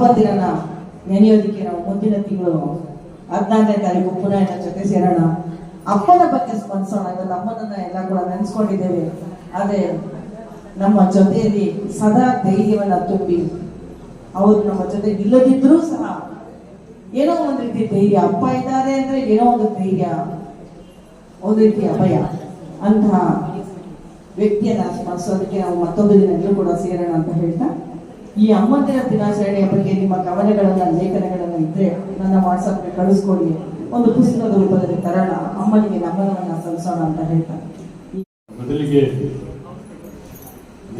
ಅಪ್ಪಂದಿರನ್ನ ನೆನೆಯೋದಿಕ್ಕೆ ನಾವು ಮುಂದಿನ ತಿಂಗಳು ಹದಿನಾರನೇ ತಾರೀಕು ಪುನಃ ಜೊತೆ ಸೇರೋಣ. ಅಪ್ಪನ ಬಗ್ಗೆ ಸ್ಪಂದಿಸೋಣ. ಇವತ್ತು ಅಮ್ಮನನ್ನ ಎಲ್ಲ ಕೂಡ ನೆನೆಸ್ಕೊಂಡಿದ್ದೇವೆ. ಆದರೆ ನಮ್ಮ ಜೊತೆಯಲ್ಲಿ ಸದಾ ಧೈರ್ಯವನ್ನ ತುಂಬಿ, ಅವರು ನಮ್ಮ ಜೊತೆ ಇಲ್ಲದಿದ್ರೂ ಸಹ ಏನೋ ಒಂದ್ ರೀತಿ ಧೈರ್ಯ, ಅಪ್ಪ ಇದ್ದಾರೆ ಅಂದ್ರೆ ಏನೋ ಒಂದು ಧೈರ್ಯ, ಒಂದು ರೀತಿ ಅಭಯ ಅಂತಹ ವ್ಯಕ್ತಿಯನ್ನ ಸ್ಮರಿಸೋದಕ್ಕೆ ನಾವು ಮತ್ತೊಂದು ದಿನ ಕೂಡ ಸೇರೋಣ ಅಂತ ಹೇಳ್ತಾ ಈ ಅಮ್ಮಂದಿರ ದಿನಾಚರಣೆಯ ಬಗ್ಗೆ ನಿಮ್ಮ ಕವನಗಳನ್ನ ಲೇಖನಗಳನ್ನ ಇದ್ರೆ ನನ್ನ ವಾಟ್ಸಪ್ಗೆ ಕಳಿಸ್ಕೊಡಿ. ಒಂದು ಪುಸ್ತಕದ ರೂಪದಲ್ಲಿ ತರೋಣ. ಅಮ್ಮನಿಗೆ ನಮನವನ್ನ ಸಲ್ಲಿಸೋಣ ಅಂತ ಹೇಳ್ತಾರೆ ಮೊದಲಿಗೆ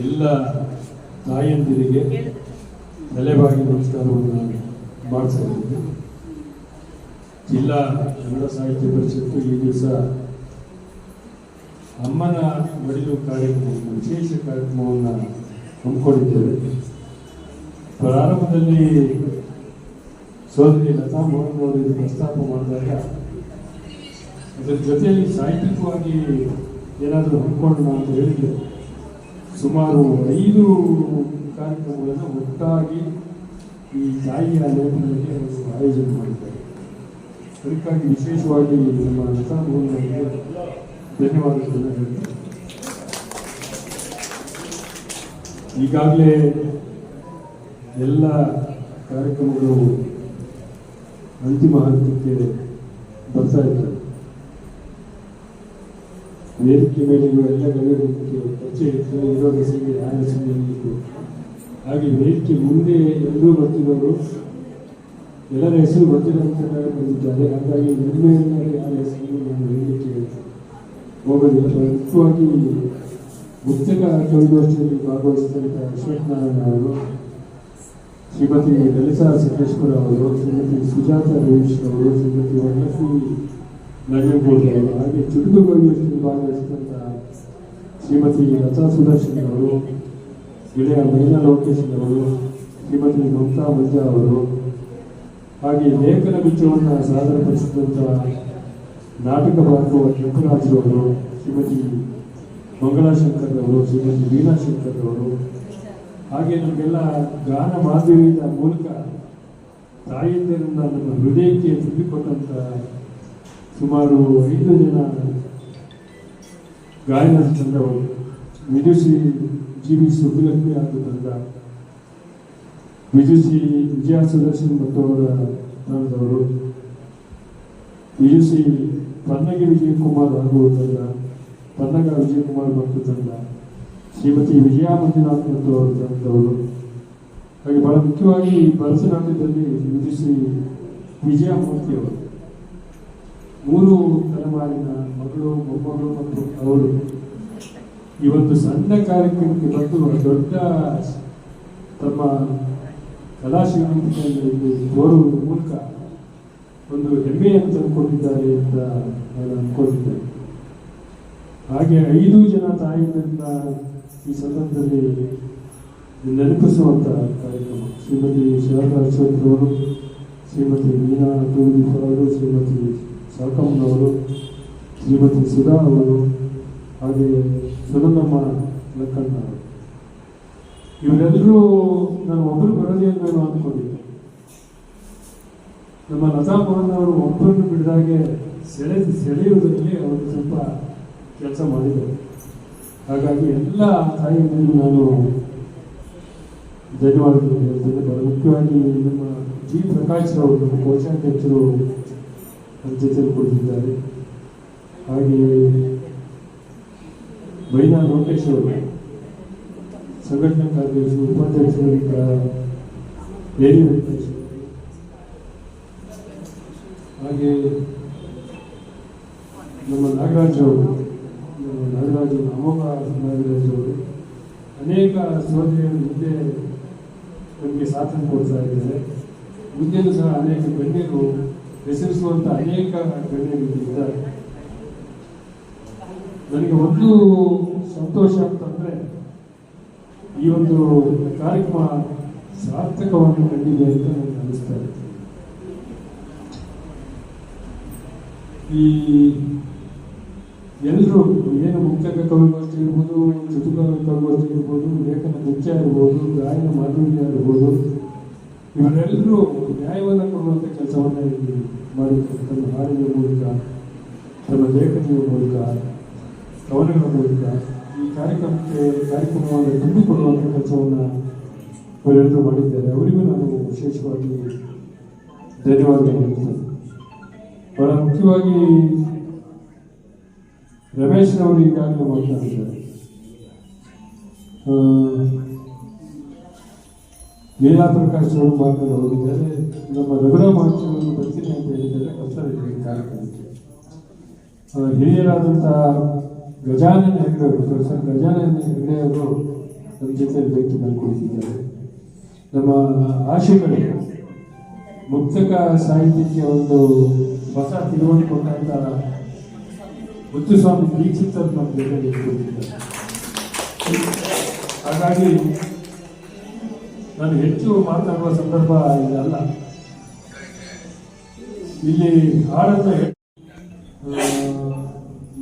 ಎಲ್ಲ ತಾಯಂದಿರಿಗೆ ತಲೆಬಾಗಿ ನಮಸ್ಕಾರವನ್ನು ನಾನು ಮಾಡ್ತಾ ಜಿಲ್ಲಾ ಕನ್ನಡ ಸಾಹಿತ್ಯ ಪರಿಷತ್ತು ಈ ದಿವಸ ಅಮ್ಮನ ಮಡಿಲು ಕಾರ್ಯಕ್ರಮ ವಿಶೇಷ ಕಾರ್ಯಕ್ರಮವನ್ನು ಹಮ್ಮಿಕೊಂಡಿದ್ದೇವೆ. ಪ್ರಾರಂಭದಲ್ಲಿ ಸೋದರಿ ಲತಾ ಮೋಹನ್ ಅವರು ಇದು ಪ್ರಸ್ತಾಪ ಮಾಡಿದಾಗ ಅದರ ಜೊತೆಯಲ್ಲಿ ಸಾಹಿತ್ಯಿಕವಾಗಿ ಏನಾದರೂ ಹಮ್ಮಿಕೊಂಡು ಅಂತ ಹೇಳಿದ್ರು ಸುಮಾರು ಐದು ಕಾರ್ಯಕ್ರಮಗಳನ್ನು ಒಟ್ಟಾಗಿ ಈ ತಾಯಿಯ ಲೇಖನದಲ್ಲಿ ಆಯೋಜನೆ ಮಾಡಿದ್ದಾರೆ. ಅದಕ್ಕಾಗಿ ವಿಶೇಷವಾಗಿ ನಮ್ಮ ಲತಾ ಮೋಹನ್ ಅವರಿಗೆ ಧನ್ಯವಾದಗಳನ್ನು ಹೇಳ್ತಾರೆ ಈಗಾಗಲೇ ಎಲ್ಲ ಕಾರ್ಯಕ್ರಮಗಳು ಅಂತಿಮ ಹಂತಕ್ಕೆ ಬರ್ತಾ ಇದ್ದಾರೆ ವೇದಿಕೆ ಮೇಲೆ ಎಲ್ಲ ಗಣ್ಯರಿಗೆ ಪರಿಚಯ ಇರೋ ಹೆಸರಿಗೆ ಯಾರ ಹೆಸರು ಹೇಳಲಿಕ್ಕೆ ಹಾಗೆ ವೇದಿಕೆ ಮುಂದೆ ಎಲ್ಲರೂ ಬರ್ತಿರೋರು, ಎಲ್ಲರ ಹೆಸರು ಗೊತ್ತಿರೋಂಥ ಬಂದಿದ್ದಾರೆ. ಹಾಗಾಗಿ ನಿರ್ಮೆ ಯಾರ ಹೆಸರು ನಾನು ಹೇಳಲಿಕ್ಕೆ ಹೋಗೋದಿಲ್ಲ. ಮುಖ್ಯವಾಗಿ ಪುಸ್ತಕ ಕವಿಗೋಷ್ಠಿಯಲ್ಲಿ ಭಾಗವಹಿಸಿದಂಥ ಅಶ್ವತ್ಥನಾರಾಯಣ ಅವರು ಶ್ರೀಮತಿ ಲಲಿತಾ ಸಿದ್ದೇಶ್ವರ ಅವರು, ಶ್ರೀಮತಿ ಸುಜಾತ ರವೀಶ್ ಅವರು, ಶ್ರೀಮತಿ ವನಸಿ ನಂಜನಗೌಡ ಅವರು, ಹಾಗೆ ಚುಟುಕು ಕವಿಗೋಷ್ಠಿಯಲ್ಲಿ ಭಾಗವಹಿಸಿದಂಥ ಶ್ರೀಮತಿ ಲತಾ ಸುದರ್ಶನ್ ಅವರು, ಗೆಳೆಯ ಮೈನಾ ಲೋಕೇಶ್ ಅವರು, ಶ್ರೀಮತಿ ಮಮತಾ ಮಂಜಾ ಅವರು, ಹಾಗೆ ಲೇಖನ ಬಿಚ್ಚವನ್ನು ಸಾದರಪಡಿಸಿದಂಥ ನಾಟಕ ಭಾಗವ ಕೆಂಪರಾಜು ಅವರು, ಶ್ರೀಮತಿ ಮಂಗಳಾಶಂಕರ್ ಅವರು, ಶ್ರೀಮತಿ ವೀಣಾಶಂಕರ್ ಅವರು ಹಾಗೆ ನಮಗೆಲ್ಲ ಗಾನ ಮಾಧುರ್ಯದ ಮೂಲಕ ತಾಯಿಯಿಂದ ನಮ್ಮ ಹೃದಯಕ್ಕೆ ತುಂಬಿಕೊಟ್ಟಂತ ಸುಮಾರು ಐದು ಜನ ಗಾಯನ ತಂಡವರು ವಿದುಷಿ ಜಿ ವಿ ಸುಬ್ಬಲಕ್ಷ್ಮಿ ಹಾಗೂ ತಂಡ, ವಿದುಷಿ ವಿಜಯ ಸುದರ್ಶನ್ ಮತ್ತವರ ತಂಡದವರು, ವಿದುಷಿ ಪನ್ನಗಿ ವಿಜಯಕುಮಾರ್ ಹಾಗೂ ತಂಡ ಪನ್ನಗ ವಿಜಯಕುಮಾರ್ ಮತ್ತು ತಂಡ. ಶ್ರೀಮತಿ ವಿಜಯ ಹಾಗೆ ಬಹಳ ಮುಖ್ಯವಾಗಿ ಭರತನಾಟ್ಯದಲ್ಲಿ ವಿಜಯ ಮೂರ್ತಿ ಅವರು. ಮೂರು ತಲೆಮಾರಿನ ಮಗಳು, ಮೊಮ್ಮಗಳು ಮತ್ತು ಅವರು ಈ ಒಂದು ಸಣ್ಣ ಕಾರ್ಯಕ್ರಮಕ್ಕೆ ಬಂದು ದೊಡ್ಡ ತಮ್ಮ ಕಲಾ ತೋರುವುದರ ಮೂಲಕ ಒಂದು ಹೆಮ್ಮೆಯನ್ನು ತಂದುಕೊಂಡಿದ್ದಾರೆ ಅಂತ ನಾನು ಅಂದ್ಕೊಂಡಿದ್ದೇನೆ. ಹಾಗೆ ಐದು ಜನ ತಾಯಿಗಳಿಂದ ಈ ಸಂದರ್ಭದಲ್ಲಿ ನೆನಪಿಸುವಂತಹ ಕಾರ್ಯಕ್ರಮ. ಶ್ರೀಮತಿ ಅವರು, ಶ್ರೀಮತಿ ಮೀನಾ ಟೂರ್ ಅವರು, ಶ್ರೀಮತಿ ಸಾಕಮ್ಮನವರು, ಶ್ರೀಮತಿ ಸುಧಾ ಅವರು, ಹಾಗೆ ಸುನಂದಮ್ಮ ಲಕ್ಕಣ್ಣ ಅವರು. ಇವರೆಲ್ಲರೂ ನಾನು ಒಬ್ಬರು ಬರಲಿ ಅಂತ ನಾನು ಅಂದ್ಕೊಂಡಿದ್ದೆ. ನಮ್ಮ ಲತಾ ಮೋಹನ್ ಅವರು ಒಬ್ಬರನ್ನು ಬಿಡಿದಾಗೆ ಸೆಳೆ ಸೆಳೆಯುವುದರಲ್ಲಿ ಅವರು ಸ್ವಲ್ಪ ಕೆಲಸ ಮಾಡಿದ್ದಾರೆ. ಹಾಗಾಗಿ ಎಲ್ಲ ತಾಯಿಗಳನ್ನು ನಾನು ಧನ್ಯವಾದಗಳು ಹೇಳ್ತೇನೆ. ಬಹಳ ಮುಖ್ಯವಾಗಿ ನಮ್ಮ ಜಿ ಪ್ರಕಾಶ್ ಅವರು ನಮ್ಮ ಕೋಶಾಧ್ಯಕ್ಷರು ನಮ್ಮ ಕೊಟ್ಟಿದ್ದಾರೆ ಹಾಗೆ ಬೈನಾ ಲೋಕೇಶ್ ಅವರು, ಸಂಘಟನಾ ಕಾರ್ಯದರ್ಶಿ ಉಪಾಧ್ಯಕ್ಷರು ಬೇರೆ ವೆಂಕಟೇಶ್ ಹಾಗೆ ನಮ್ಮ ನಾಗರಾಜ್ ಅವರು ನಾಗರಾಜ್ ಅಮೋಘ ನಾಗರಾಜ್ ಅವರು ಅನೇಕ ಸೋದರಿಯರು ಮುಂದೆ ನಮಗೆ ಸಾಥನ್ನು ಕೊಡ್ತಾ ಇದ್ದಾರೆ. ಮುಂದೆಯೂ ಸಹ ಅನೇಕ ಗಣ್ಯರು ಹೆಸರಿಸುವಂತ ಅನೇಕ ಗಣ್ಯರು ಇದ್ದಾರೆ. ನನಗೆ ಒಂದು ಸಂತೋಷ ಅಂತಂದ್ರೆ ಈ ಒಂದು ಕಾರ್ಯಕ್ರಮ ಸಾರ್ಥಕವಾಗಿ ಕಂಡಿದೆ ಅಂತ ನನಗೆ ಅನಿಸ್ತಾ ಇದೆ. ಈ ಎಲ್ಲರೂ ಏನು ಮುಖ್ಯ ಕವಿಗೋಷ್ಠಿ ಇರ್ಬೋದು ಚುಟುಕ ಕವಿಗೋಷ್ಠಿ ಇರ್ಬೋದು, ಲೇಖನ ಮುಖ್ಯ ಇರ್ಬೋದು, ಗಾಯನ ಮಾಧುರ್ಯ ಇರ್ಬೋದು ಇವರೆಲ್ಲರೂ ನ್ಯಾಯವನ್ನು ಕೊಡುವಂಥ ಕೆಲಸವನ್ನು ಇಲ್ಲಿ ಮಾಡಿರ್ತಾರೆ ತಮ್ಮ ಹಾಡಿನ ಮೂಲಕ ತಮ್ಮ ಲೇಖನಿಯ ಮೂಲಕ, ಕವನಗಳ ಮೂಲಕ ಈ ಕಾರ್ಯಕ್ರಮಕ್ಕೆ ಕಾರ್ಯಕ್ರಮವನ್ನು ತುಂಬಿಕೊಡುವಂಥ ಕೆಲಸವನ್ನು ಇವರೆಲ್ಲರೂ ಮಾಡಿದ್ದಾರೆ. ಅವರಿಗೂ ನಾನು ವಿಶೇಷವಾಗಿ ಧನ್ಯವಾದ ಹೇಳ್ತೇನೆ ಬಹಳ ಮುಖ್ಯವಾಗಿ ರಮೇಶ್ ಅವರು ಈಗಾಗಲೇ ಮಾತಾಡಿದ್ದಾರೆ ಲೀಲಾ ಪ್ರಕಾಶ್ ಅವರು ಮಾತಾಡಿ ಹೋಗಿದ್ದಾರೆ. ನಮ್ಮ ರಘುರಾಮ್ ಅವರು ಬರ್ತೀನಿ ಅಂತ ಹೇಳಿದ್ದಾರೆ. ಬರ್ತಾರೆ ಈ ಕಾರ್ಯಕ್ರಮಕ್ಕೆ. ಹಿರಿಯರಾದಂಥ ಗಜಾನನ ಹೆಗ್ಡೆ ಅವರು ಪ್ರೊಫೆಸರ್ ಗಜಾನನ ಹೆಗ್ಡೆ ಅವರು ನಮ್ಮ ಜೊತೆ ಭೇಟಿ ಮಾಡಿಕೊಳ್ತಿದ್ದಾರೆ ನಮ್ಮ ಆಶೆಗಳು ಮುಕ್ತಕ ಸಾಹಿತ್ಯಕ್ಕೆ ಒಂದು ಹೊಸ ತಿಳುವಳಿ ಸ್ವಾಮಿ ದೀಕ್ಷಿತ್ ನಮ್ಮ ಹಾಗಾಗಿ ನಾನು ಹೆಚ್ಚು ಮಾತನಾಡುವ ಸಂದರ್ಭ ಇದಲ್ಲ ಇಲ್ಲಿ ಹಾಡನ್ನ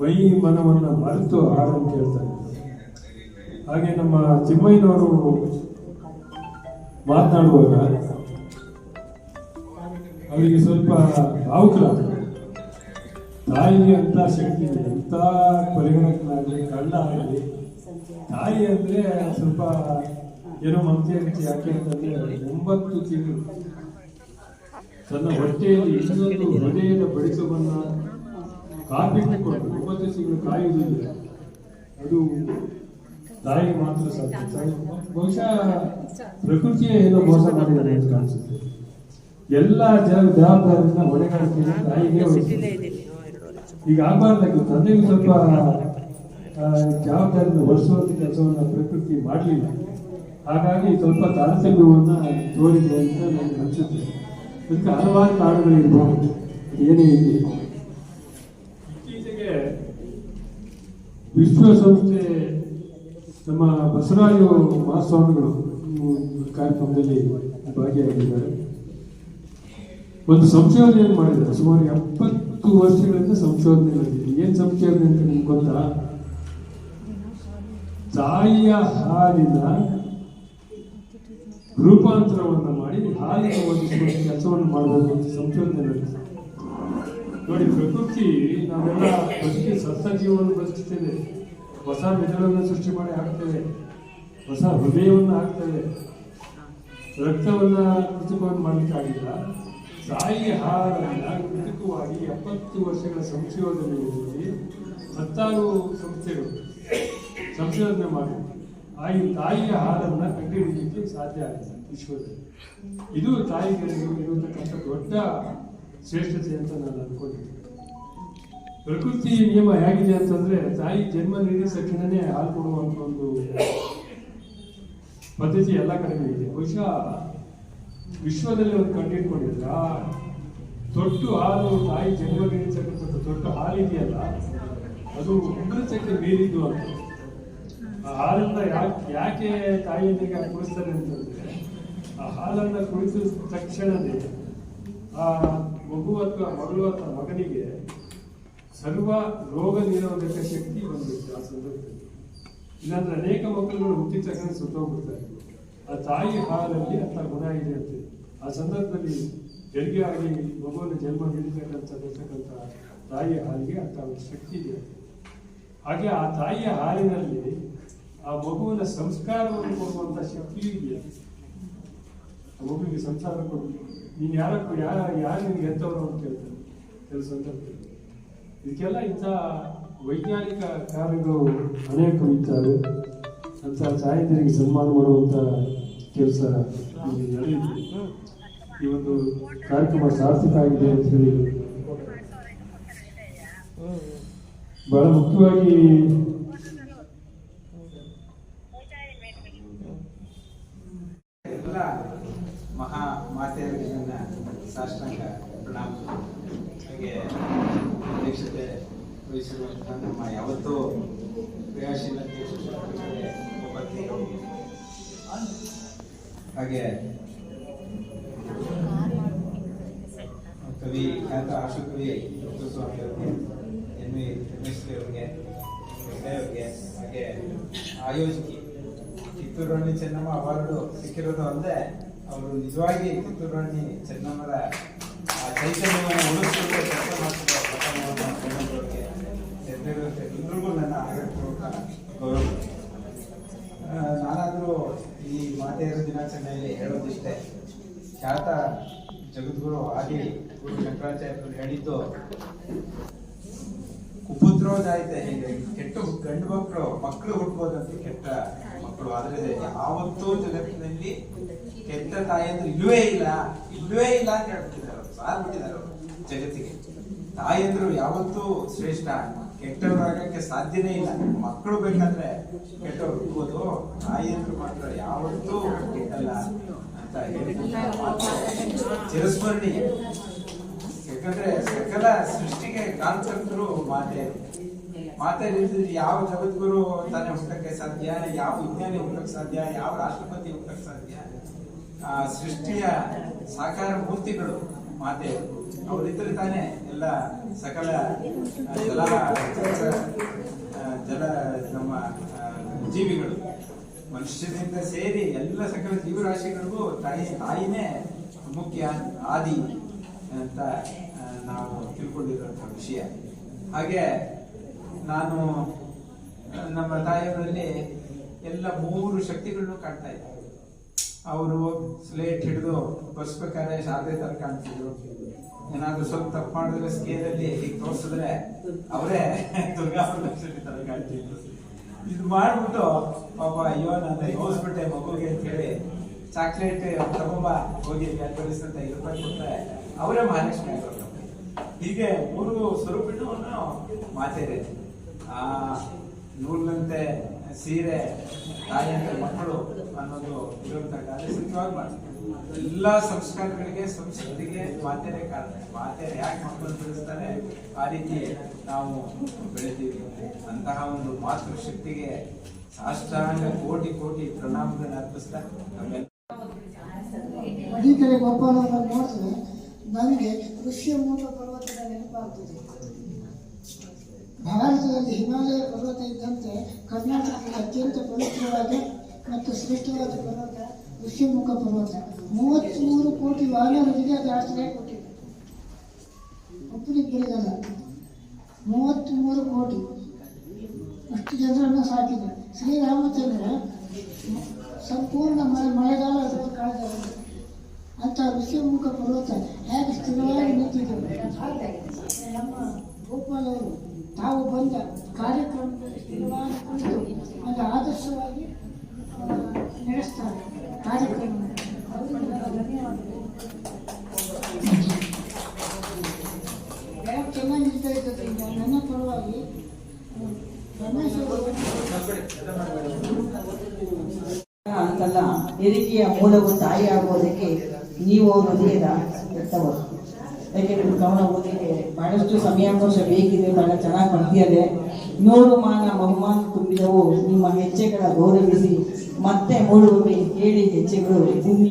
ಮೈ ಮನವನ್ನ ಮರೆತು ಹಾಡನ್ನು ಕೇಳ್ತಾರೆ ಹಾಗೆ ನಮ್ಮ ತಿಮ್ಮಯ್ಯನವರು ಮಾತನಾಡುವಾಗ ಅವರಿಗೆ ಸ್ವಲ್ಪ ಭಾವುಕರಾದ ತಾಯಿಗೆ ಅಂತ ಶಕ್ತಿ, ಎಂತ ಪರಿಗಣಕನಾಗಲಿ ಕಳ್ಳ ಆಗಲಿ ತಾಯಿ ಅಂದ್ರೆ ಸ್ವಲ್ಪ ಏನೋ ಮಮತೆ ಅಂತ, ಯಾಕೆ ಅಂತಂದ್ರೆ ಒಂಬತ್ತು ತಿಂಗಳು. ತನ್ನ ಹೊಟ್ಟೆಯಲ್ಲಿ ಇನ್ನೊಂದು ಹೃದಯದ ಬಡಿಸವನ್ನ ಕಾಪಿಟ್ಟುಕೊಂಡು ಒಂಬತ್ತು ತಿಂಗಳು ಕಾಯುವುದಿಲ್ಲ ಅದು ತಾಯಿ ಮಾತ್ರ ಸಾಧ್ಯ. ತಾಯಿ ಬಹುಶಃ ಪ್ರಕೃತಿಯೇ ಏನೋ ಮೋಸ ಮಾಡಿದ್ದಾರೆ ಅಂತ ಕಾಣಿಸುತ್ತೆ ಎಲ್ಲ ಜನ ಜವಾಬ್ದಾರಿಯಿಂದ ಹೊಣೆಗಾರಿಕೆಯನ್ನು ತಾಯಿಗೆ. ಈಗ ಆಗಬಾರ್ದಾಗಿತ್ತು ತಂದೆಗೂ ಸ್ವಲ್ಪ ಜವಾಬ್ದಾರಿಯನ್ನು ಹೊರಿಸುವಂತ ಕೆಲಸವನ್ನು ಪ್ರಕೃತಿ ಮಾಡಲಿಲ್ಲ. ಹಾಗಾಗಿ ಸ್ವಲ್ಪ ತಾರತಮ್ಯವನ್ನು ತೋರಿದೆ ಅಂತ ನನಗೆ ಅನಿಸುತ್ತೆ. ಅದಕ್ಕೆ ಹಲವಾರು ಕಾರಣಗಳಿರ್ಬೋದು ಏನೇ ಇರಲಿ. ಇತ್ತೀಚೆಗೆ ವಿಶ್ವಸಂಸ್ಥೆ ನಮ್ಮ ಬಸವರಾಜ ಮಹಾಸ್ವಾಮಿಗಳು ಕಾರ್ಯಕ್ರಮದಲ್ಲಿ ಭಾಗಿಯಾಗಿದ್ದಾರೆ. ಒಂದು ಸಂಶೋಧನೆಯನ್ನು ಮಾಡಿದ್ದಾರೆ. ಸುಮಾರು ಎಪ್ಪತ್ತು ವರ್ಷಗಳಿಂದ ಸಂಶೋಧನೆ ನಡೆದಿದೆ ಏನ್ ಸಂಶೋಧನೆ ಅಂತ ನಿಮ್ಗೆ ಗೊತ್ತಾ? ತಾಯಿಯ ಹಾಲಿನ ರೂಪಾಂತರವನ್ನು ಮಾಡಿ ಹಾಲಿನ ಒದಗಿಸುವ ಕೆಲಸವನ್ನು ಮಾಡಬೇಕು ಅಂತ ಸಂಶೋಧನೆ ನಡೆಸಿದೆ. ನೋಡಿ, ಪ್ರಕೃತಿ, ನಾವೆಲ್ಲ ಬದುಕಿ ಸತ್ತ ಜೀವವನ್ನು ಬದುಕುತ್ತೇವೆ. ಹೊಸ ಮೆದುಳನ್ನು ಸೃಷ್ಟಿ ಮಾಡಿ ಹಾಕ್ತೇವೆ. ಹೊಸ ಹೃದಯವನ್ನು ಹಾಕ್ತೇವೆ. ರಕ್ತವನ್ನ ಕೃತಕವನ್ನು ಮಾಡಲಿಕ್ಕೆ ಆಗಿಲ್ಲ. ತಾಯಿ ಹಾಲನ್ನ ಕೃತಕವಾಗಿ ಎಪ್ಪತ್ತು ವರ್ಷಗಳ ಸಂಶೋಧನೆಯಲ್ಲಿ ಹತ್ತಾರು ಸಂಸ್ಥೆಗಳು ಸಂಶೋಧನೆ ಮಾಡಿ ಆ ಈ ತಾಯಿಯ ಹಾರನ್ನು ಕಂಡುಹಿಡಿಯಲಿಕ್ಕೆ ಸಾಧ್ಯ ಆಗಿದೆ ವಿಶ್ವದಲ್ಲಿ. ಇದು ತಾಯಿಗೆ ಇರತಕ್ಕಂಥ ದೊಡ್ಡ ಶ್ರೇಷ್ಠತೆ ಅಂತ ನಾನು ಅಂದ್ಕೊಂಡಿದ್ದೀನಿ ಪ್ರಕೃತಿ ನಿಯಮ ಹೇಗಿದೆ ಅಂತಂದ್ರೆ ತಾಯಿ ಜನ್ಮ ನೀಡಿದ ತಕ್ಷಣನೇ ಹಾಲು ಕೊಡುವಂತ ಒಂದು ಪದ್ಧತಿ ಎಲ್ಲ ಕಡೆ ಇದೆ. ಬಹುಶಃ ವಿಶ್ವದಲ್ಲಿ ಒಂದು ಕಂಡಿಟ್ಕೊಂಡಿದ್ರ ದೊಡ್ಡ ಹಾಲು ತಾಯಿ ಜನ್ಮ ನೀಡಿರ್ತಕ್ಕಂಥದ್ದು ತೊಟ್ಟು ಹಾಲಿದೆಯಲ್ಲ, ಅದು ಅಮೃತಕ್ಕೆ ಮೀರಿದ್ದು ಅಂತ. ಆ ಹಾಲನ್ನ ಯಾಕೆ ಯಾಕೆ ತಾಯಿಯೊಂದಿಗೆ ಕುಡಿಸ್ತಾರೆ ಅಂತಂದ್ರೆ ಆ ಹಾಲನ್ನ ಕುಡಿಸಿದ ತಕ್ಷಣವೇ ಆ ಮಗು ಅಥವಾ ಮಗಳು ಅಥವಾ ಮಗನಿಗೆ ಸರ್ವ ರೋಗ ನಿರೋಧಕ ಶಕ್ತಿ ಬಂದಿತ್ತು ಆ ಸಂದರ್ಭದಲ್ಲಿ. ಇಲ್ಲಾಂದ್ರೆ ಅನೇಕ ಮಕ್ಕಳುಗಳು ಹುಟ್ಟಿದ ತಕ್ಷಣ ಸುತ್ತೋಗ್ಬಿಡ್ತಾರೆ. ಆ ತಾಯಿ ಹಾಲಲ್ಲಿ ಅಂತ ಗುಣ ಇದೆ ಅಂತ. ಆ ಸಂದರ್ಭದಲ್ಲಿ ಹೆರಿಗೆ ಆಗಿ ಮಗುವನ್ನು ಜನ್ಮ ನೀಡಬೇಕಂತ ಇರ್ತಕ್ಕಂಥ ತಾಯಿಯ ಹಾಲಿಗೆ ಅಂತ ಒಂದು ಶಕ್ತಿ ಇದೆ. ಹಾಗೆ ಆ ತಾಯಿಯ ಹಾಲಿನಲ್ಲಿ ಆ ಮಗುವಿನ ಸಂಸ್ಕಾರವನ್ನು ಕೊಡುವಂತ ಶಕ್ತಿ ಇದೆ. ಆ ಮಗುವಿಗೆ ಸಂಸಾರ ಕೊಡು. ನೀನ್ ಯಾರಕ್ಕೂ ಯಾರ ಯಾರು ನಿನ್ಗೆ ಎತ್ತವರು ಅಂತ ಹೇಳ್ತಾರೆ. ಕೆಲವು ಸಂದರ್ಭದಲ್ಲಿ ಇದಕ್ಕೆಲ್ಲ ಇಂಥ ವೈಜ್ಞಾನಿಕ ಕಾರ್ಯಗಳು ಅನೇಕ ಇದ್ದಾವೆ. ಅಂತ ತಾಯಂದಿರಿಗೆ ಸನ್ಮಾನ ಮಾಡುವಂತ ಕೆಲಸ ಈ ಒಂದು ಕಾರ್ಯಕ್ರಮ ಸಾರ್ಥಕ ಆಗಿದೆ ಅಂತ ಹೇಳಿ ಬಹಳ ಮುಖ್ಯವಾಗಿ ಎಲ್ಲ ಮಹಾ ಪ್ರಣಾಮ. ಹಾಗೆ ಅಧ್ಯಕ್ಷತೆ ವಹಿಸಿರುವಂತಹ ನಮ್ಮ ಯಾವತ್ತೂ ಕ್ರಿಯಾಶೀಲ ಹಾಗೆ ಕವಿ, ಖ್ಯಾತ ಆಶುಕವಿ ಡಾಕ್ಟರ್ ಸ್ವಾಮಿ ಅವರಿಗೆ ಎನ್ ವಿ ರಮೇಶ್ ಅವರಿಗೆ ಅವರಿಗೆ, ಹಾಗೆ ಆಯೋಜಕಿ ಕಿತ್ತೂರು ರಾಣಿ ಚೆನ್ನಮ್ಮ ಅವಾರ್ಡು ಸಿಕ್ಕಿರೋದು ಅಲ್ಲದೆ ಅವರು ನಿಜವಾಗಿ ಕಿತ್ತೂರು ರಾಣಿ ಚೆನ್ನಮ್ಮರ ಚೈತನ್ಯವನ್ನು ಉಳಿಸ್ಕೊಂಡು ಕೆಲಸ ಮಾಡ್ತಿದ್ದಾರೆ. ಮಾತೆಯರ ಹೇಳೋದಿಷ್ಟೆ. ಖ್ಯಾತ ಜಗದ್ಗುರು ಆದಿ ಗುರು ಶಂಕರಾಚಾರ್ಯರು ಹೇಳಿದ್ದು, ಕುಪುತ್ರೋದಾಯಿತೆ ಹೇಗೆ? ಕೆಟ್ಟ ಗಂಡು ಮಕ್ಕಳು ಮಕ್ಕಳು ಹುಟ್ಟಬಹುದಂತ ಕೆಟ್ಟ ಮಕ್ಕಳು. ಆದ್ರೆ ಯಾವತ್ತೂ ಜಗತ್ತಿನಲ್ಲಿ ಕೆಟ್ಟ ತಾಯಂದ್ರು ಇಲ್ಲವೇ ಇಲ್ಲ. ಇಲ್ಲವೇ ಇಲ್ಲ ಅಂತ ಹೇಳ್ಬಿಟ್ಟಿದ್ದಾರೆ ಸಾರ್ ಬಿಟ್ಟಿದ್ದಾರೆ ಜಗತ್ತಿಗೆ. ತಾಯಂದ್ರು ಯಾವತ್ತೂ ಶ್ರೇಷ್ಠ. ಕೆಟ್ಟವರಾಗಕ್ಕೆ ಸಾಧ್ಯನೇ ಇಲ್ಲ. ಮಕ್ಕಳು ಬೇಕಾದ್ರೆ ಕೆಟ್ಟವ್ರು ಹುಟ್ಬೋದು ತಾಯಿಯಂದ್ರು ಮಾತ್ರ ಯಾವತ್ತೂ ಕೆಟ್ಟಲ್ಲ ಅಂತ ಹೇಳಿ ಚಿರಸ್ಮರಣೀಯ. ಯಾಕಂದ್ರೆ ಸಕಲ ಸೃಷ್ಟಿಗೆ ಕಾಂತಕರ್ತರು ಮಾತೆ. ಮಾತೆ ಯಾವ ಜಗದ್ಗುರು ತಾನೇ ಹುಟ್ಟಕ್ಕೆ ಸಾಧ್ಯ? ಯಾವ ವಿಜ್ಞಾನಿ ಹುಟ್ಟಕ್ಕೆ ಸಾಧ್ಯ? ಯಾವ ರಾಷ್ಟ್ರಪತಿ ಹುಟ್ಟಕ್ಕೆ ಸಾಧ್ಯ? ಆ ಸೃಷ್ಟಿಯ ಸಾಕಾರ ಮೂರ್ತಿಗಳು ಮಾತೆ. ಅವರಿದ್ರೆ ತಾನೇ ಎಲ್ಲ ಸಕಲ ಜಲ ಜಲ, ನಮ್ಮ ಜೀವಿಗಳು. ಮನುಷ್ಯರಿಂದ ಸೇರಿ ಎಲ್ಲ ಸಕಲ ಜೀವರಾಶಿಗಳಿಗೂ ತಾಯಿ, ತಾಯಿನೇ ಮುಖ್ಯ ಆದಿ ಅಂತ ನಾವು ತಿಳ್ಕೊಂಡಿರುವಂತಹ ವಿಷಯ. ಹಾಗೆ ನಾನು, ನಮ್ಮ ತಾಯಿಯವರಲ್ಲಿ ಎಲ್ಲ ಮೂರು ಶಕ್ತಿಗಳನ್ನು ಕಾಣ್ತಾ ಇದ್ದೆ. ಅವರು ಸ್ಲೇಟ್ ಹಿಡಿದು ಬರ್ಸ್ಬೇಕಾದ್ರೆ ಶಾರದೆ ತರ ಕಾಣ್ತಿದ್ರು. ಏನಾದ್ರು ಸ್ವಲ್ಪ ತಪ್ಪು ಮಾಡಿದ್ರೆ ಸ್ಕೇಲಲ್ಲಿ ತೋರಿಸಿದ್ರೆ ಅವರೇ ದುರ್ಗಾ ಕಾಣ್ತಿದ್ರು ಇದು ಮಾಡ್ಬಿಟ್ಟು ಪಾಪ ಅಯ್ಯೋ, ನಾನು ಯೋಸ್ಬಿಟ್ಟೆ ಮಗುಗೆ ಅಂತ ಹೇಳಿ ಚಾಕ್ಲೇಟ್ ತಗೊಂಬ ಹೋಗಿ ವ್ಯಾಪಾರಿಸ್ ಅಂತ ಐದು ರೂಪಾಯಿ ಅವರೇ ಮಹಾಲಕ್ಷ್ಮಿ ಹೀಗೆ ಮೂರು ಸ್ವರೂಪಿಣವನ್ನು ಮಾತೇರಿ ಆ ನೂಲಂತೆ ಸೀರೆ, ತಾಯಿಯಂತೆ ಮಕ್ಕಳು ಅನ್ನೋದು ಇರುವಂತ ಕಾರ್ಯ ಮಾಡ್ತಾರೆ. ಎಲ್ಲಾ ಸಂಸ್ಕಾರಗಳಿಗೆ ಸಂಸ್ಕೃತಿಗೆ ಮಾತೆರೆ ಕಾರಣ ಮಾತೆರೆ ಯಾಕೆ ಮಕ್ಕಳು ತಿಳಿಸ್ತಾರೆ ಆ ರೀತಿ ನಾವು ಬೆಳಿತೀವಿ. ಅಂತಹ ಒಂದು ಮಾತೃಶಕ್ತಿಗೆ ಸಾಷ್ಟಾಂಗ ಕೋಟಿ ಕೋಟಿ ಪ್ರಣಾಮಗಳನ್ನ ಅರ್ಪಿಸ್ತಾ ನಮ್ಮೆಲ್ಲ ಈ ಕಡೆ ನೋಡಿದ್ರೆ ನನಗೆ ಋಷ್ಯಮೂಲ ಪರ್ವತದ ನೆನಪಾಗ್ತದೆ ಭಾರತದಲ್ಲಿ ಹಿಮಾಲಯ ಪರ್ವತ ಇದ್ದಂತೆ ಕರ್ನಾಟಕದಲ್ಲಿ ಅತ್ಯಂತ ಪವಿತ್ರವಾದ ಮತ್ತು ಶ್ರೇಷ್ಠವಾದ ಪರ್ವತ ಋಷ್ಯಮುಖ ಪರ್ವತ. ಮೂವತ್ತ್ಮೂರು ಕೋಟಿ ವಾಹನಗಳಿಗೆ ಅದು ಆಶ್ರಯ ಕೊಟ್ಟಿದೆ? ಒಬ್ಬರಿಬ್ಬರಿಗಲ್ಲ ಮೂವತ್ತ್ಮೂರು ಕೋಟಿ. ಅಷ್ಟು ಜನರನ್ನು ಸಾಕಿದೆ ಶ್ರೀರಾಮಚಂದ್ರ ಸಂಪೂರ್ಣ ಮಳೆ, ಮಳೆಗಾಲ ಕಾಲಗಾಲ ಅಂತ ಋಷಿಮುಖ ಪರ್ವತ ಹೇಗೆ ಸ್ಥಿರವಾಗಿ ನಿಂತಿದ್ದರು ನಮ್ಮ ಗೋಪಾಲ್ ಅವರು ತಾವು ಬಂದ ಕಾರ್ಯಕ್ರಮದಲ್ಲಿ ಸ್ಥಿರವಾಗಿ ಒಂದು ಆದರ್ಶವಾಗಿ ನಡೆಸ್ತಾರೆ ಕಾರ್ಯಕ್ರಮ ಅಂತಲ್ಲ ಹೆರಿಗೆಯ ಮೂಲವು ತಾಯಿ ಆಗುವುದಕ್ಕೆ ನೀವು ಹೃದಯದ ಕೆಟ್ಟವರು ಯಾಕೆಂದ್ರೆ ಕವನ ಓದಿಗೆ ಬಹಳಷ್ಟು ಸಮಯಾವಕಾಶ ಬೇಕಿದೆ, ಬಹಳ ಚೆನ್ನಾಗಿ ಬಂದಿದೆ ನೂರು ಮಾನ, ಬಹುಮಾನ ತುಂಬಿದವು. ನಿಮ್ಮ ಹೆಜ್ಜೆಗಳ ಗೌರವಿಸಿ ಮತ್ತೆ ಮೂಡುವವೆ ಹೇಳಿ ಹೆಜ್ಜೆಗಳು ಭೂಮಿ